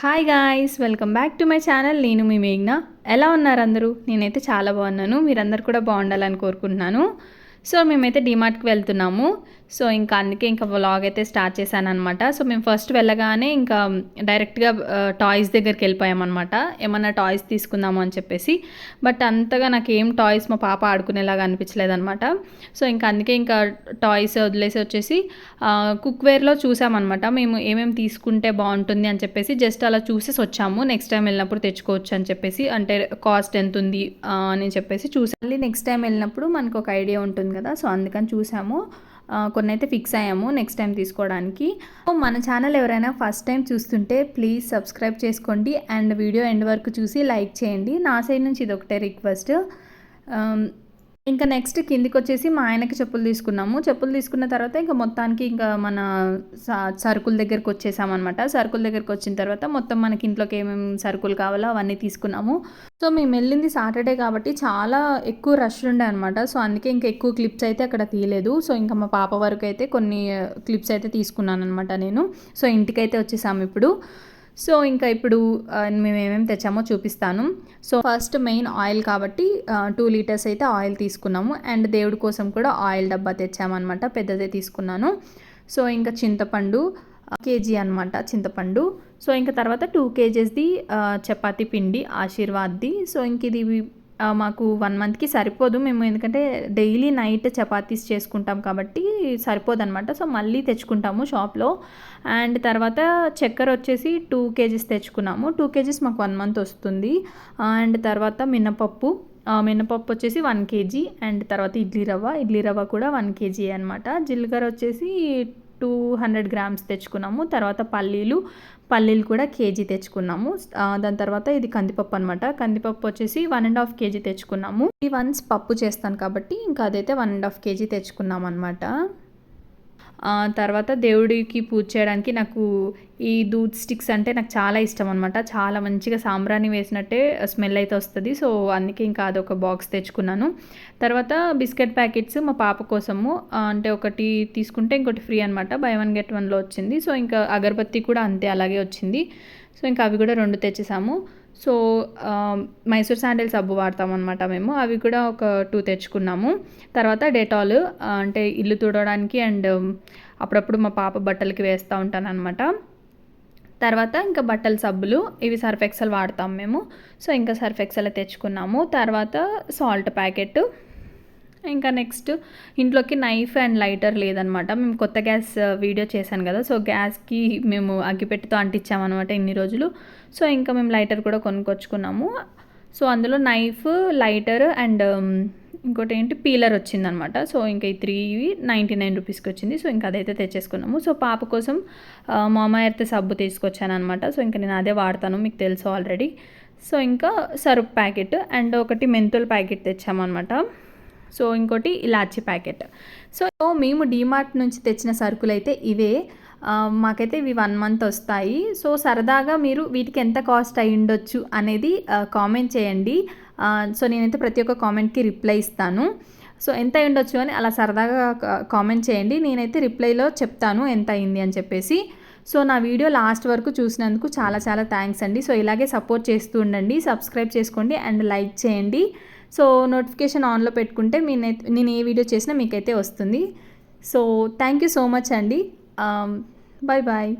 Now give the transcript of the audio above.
Hi guys welcome back to my channel నేను మీ మేఘ్న. ఎలా ఉన్నారు అందరూ? నేనైతే చాలా బాగున్నాను. మీరందరూ కూడా బాగుండాలని కోరుకుంటున్నాను. సో మేమైతే డిమార్ట్కి వెళ్తున్నాము. సో ఇంకా అందుకే ఇంకా వ్లాగ్ అయితే స్టార్ట్ చేశాను అనమాట సో మేము ఫస్ట్ వెళ్ళగానే ఇంకా um, డైరెక్ట్గా టాయ్స్ uh, దగ్గరికి వెళ్ళిపోయామన్నమాట. ఏమన్నా టాయ్స్ తీసుకుందాము అని చెప్పేసి. బట్ అంతగా నాకు ఏం టాయ్స్ మా పాప ఆడుకునేలాగా అనిపించలేదన్నమాట. సో ఇంకా అందుకే ఇంకా టాయ్స్ వదిలేసి వచ్చేసి uh, కుక్వేర్లో చూసామన్నమాట. మేము ఏమేమి తీసుకుంటే బాగుంటుంది అని చెప్పేసి జస్ట్ అలా చూసేసి వచ్చాము. నెక్స్ట్ టైం వెళ్ళినప్పుడు తెచ్చుకోవచ్చు అని చెప్పేసి. అంటే కాస్ట్ ఎంత ఉంది uh, అని చెప్పేసి చూసాం. మళ్ళీ నెక్స్ట్ టైం వెళ్ళినప్పుడు మనకు ఒక ఐడియా ఉంటుంది కదా సో అందుకని చూసాము. కొన్ని అయితే ఫిక్స్ అయ్యాము నెక్స్ట్ టైం తీసుకోవడానికి. మన ఛానల్ ఎవరైనా ఫస్ట్ టైం చూస్తుంటే ప్లీజ్ సబ్స్క్రైబ్ చేసుకోండి అండ్ వీడియో ఎండ్ వరకు చూసి లైక్ చేయండి. నా సైడ్ నుంచి ఇది ఒకటే రిక్వెస్ట్ ఇంకా నెక్స్ట్ కిందికి వచ్చేసి మా ఆయనకి చెప్పులు తీసుకున్నాము. చెప్పులు తీసుకున్న తర్వాత ఇంకా మొత్తానికి ఇంకా మన సరుకుల దగ్గరకు వచ్చేసామన్నమాట. సరుకుల దగ్గరకు వచ్చిన తర్వాత మొత్తం మనకి ఇంట్లోకి ఏమేమి సరుకులు కావాలో అవన్నీ తీసుకున్నాము. సో మేము వెళ్ళింది సాటర్డే కాబట్టి చాలా ఎక్కువ రష్ ఉండే అనమాట సో అందుకే ఇంకా ఎక్కువ క్లిప్స్ అయితే అక్కడ తీయలేదు. సో ఇంకా మా పాప వరకు అయితే కొన్ని క్లిప్స్ అయితే తీసుకున్నాను అనమాట నేను. సో ఇంటికైతే వచ్చేసాము ఇప్పుడు. సో ఇంకా ఇప్పుడు మేము ఏమేమి తెచ్చామో చూపిస్తాను. సో ఫస్ట్ మెయిన్ ఆయిల్ కాబట్టి టూ లీటర్స్ అయితే ఆయిల్ తీసుకున్నాము. అండ్ దేవుడి కోసం కూడా ఆయిల్ డబ్బా తెచ్చామన్నమాట పెద్దదే తీసుకున్నాను. సో ఇంకా చింతపండు కేజీ అనమాట చింతపండు. సో ఇంకా తర్వాత టూ కేజెస్ది చపాతి పిండి ఆశీర్వాద్ది. సో ఇంక ఇది మాకు వన్ మంత్కి సరిపోదు. మేము ఎందుకంటే డైలీ నైట్ చపాతీస్ చేసుకుంటాం కాబట్టి సరిపోదు అనమాట సో మళ్ళీ తెచ్చుకుంటాము షాప్లో. అండ్ తర్వాత చక్కెర వచ్చేసి టూ కేజీస్ తెచ్చుకున్నాము. టూ కేజీస్ మాకు వన్ మంత్ వస్తుంది. అండ్ తర్వాత మినపప్పు. మినపప్పు వచ్చేసి వన్ కేజీ. అండ్ తర్వాత ఇడ్లీ రవ్వ. ఇడ్లీ రవ్వ కూడా వన్ కేజీ అనమాట జీలకర్ర వచ్చేసి టూ హండ్రెడ్ గ్రామ్స్ తెచ్చుకున్నాము. తర్వాత పల్లీలు పల్లీలు కూడా కేజీ తెచ్చుకున్నాము. దాని తర్వాత ఇది కందిపప్పు అనమాట కందిపప్పు వచ్చేసి వన్ అండ్ హాఫ్ కేజీ తెచ్చుకున్నాము. ఈ వన్స్ పప్పు చేస్తాను కాబట్టి ఇంకా అదైతే వన్ అండ్ హాఫ్ కేజీ తెచ్చుకున్నాం అనమాట తర్వాత దేవుడికి పూజ చేయడానికి నాకు ఈ దూద్ స్టిక్స్ అంటే నాకు చాలా ఇష్టం అనమాట చాలా మంచిగా సాంబ్రాణి వేసినట్టే స్మెల్ అయితే వస్తుంది. సో అందుకే ఇంకా అదొక బాక్స్ తెచ్చుకున్నాను. తర్వాత బిస్కెట్ ప్యాకెట్స్ మా పాప కోసము అంటే ఒకటి తీసుకుంటే ఇంకోటి ఫ్రీ అనమాట బై వన్ గెట్ వన్లో వచ్చింది. సో ఇంకా అగరబత్తి కూడా అంతే అలాగే వచ్చింది. సో ఇంకా అవి కూడా రెండు తెచ్చేసాము. సో మైసూర్ శాండిల్ సబ్బు వాడతామన్నమాట మేము. అవి కూడా ఒక టూ తెచ్చుకున్నాము. తర్వాత డెటాల్ అంటే ఇల్లు తుడవడానికి అండ్ అప్పుడప్పుడు మా పాప బట్టలకి వేస్తూ ఉంటాను అనమాట తర్వాత ఇంకా బట్టల సబ్బులు ఇవి సర్ఫ్ ఎక్సెల్ వాడతాం మేము. సో ఇంకా సర్ఫ్ ఎక్సెల్ తెచ్చుకున్నాము. తర్వాత సాల్ట్ ప్యాకెట్ ఇంకా నెక్స్ట్ ఇంట్లోకి నైఫ్ అండ్ లైటర్ లేదనమాట. మేము కొత్త గ్యాస్ వీడియో చేశాను కదా సో గ్యాస్కి మేము అగ్గిపెట్టితో అంటించామన్నమాట ఇన్ని రోజులు. సో ఇంకా మేము లైటర్ కూడా కొనుక్కొచ్చుకున్నాము. సో అందులో నైఫ్ లైటర్ అండ్ ఇంకోటి ఏంటి పీలర్ వచ్చిందనమాట. సో ఇంకా ఈ త్రీ నైంటీ నైన్ రూపీస్కి వచ్చింది. సో ఇంకా అదైతే తెచ్చేసుకున్నాము. సో పాప కోసం మామా ఎర్త్ సబ్బు తీసుకొచ్చాను అనమాట సో ఇంకా నేను అదే వాడతాను మీకు తెలుసు ఆల్రెడీ. సో ఇంకా సరుపు ప్యాకెట్ అండ్ ఒకటి మెంతుల ప్యాకెట్ తెచ్చామన్నమాట సో ఇంకోటి ఇలాచి ప్యాకెట్. సో మేము డీమార్ట్ నుంచి తెచ్చిన సరుకులు అయితే ఇవే. మాకైతే ఇవి వన్ మంత్ వస్తాయి. సో సరదాగా మీరు వీటికి ఎంత కాస్ట్ అయి ఉండొచ్చు అనేది కామెంట్ చేయండి. సో నేనైతే ప్రతి ఒక్క కామెంట్కి రిప్లై ఇస్తాను. సో ఎంత అయి ఉండొచ్చు అని అలా సరదాగా కామెంట్ చేయండి. నేనైతే రిప్లైలో చెప్తాను ఎంత అయింది అని చెప్పేసి. సో నా వీడియో లాస్ట్ వరకు చూసినందుకు చాలా చాలా థ్యాంక్స్ అండి. సో ఇలాగే సపోర్ట్ చేస్తూ ఉండండి. సబ్స్క్రైబ్ చేసుకోండి అండ్ లైక్ చేయండి. సో నోటిఫికేషన్ ఆన్లో పెట్టుకుంటే మీ నేను ఏ వీడియో చేసినా మీకైతే వస్తుంది. So thank you so much అండి. Bye bye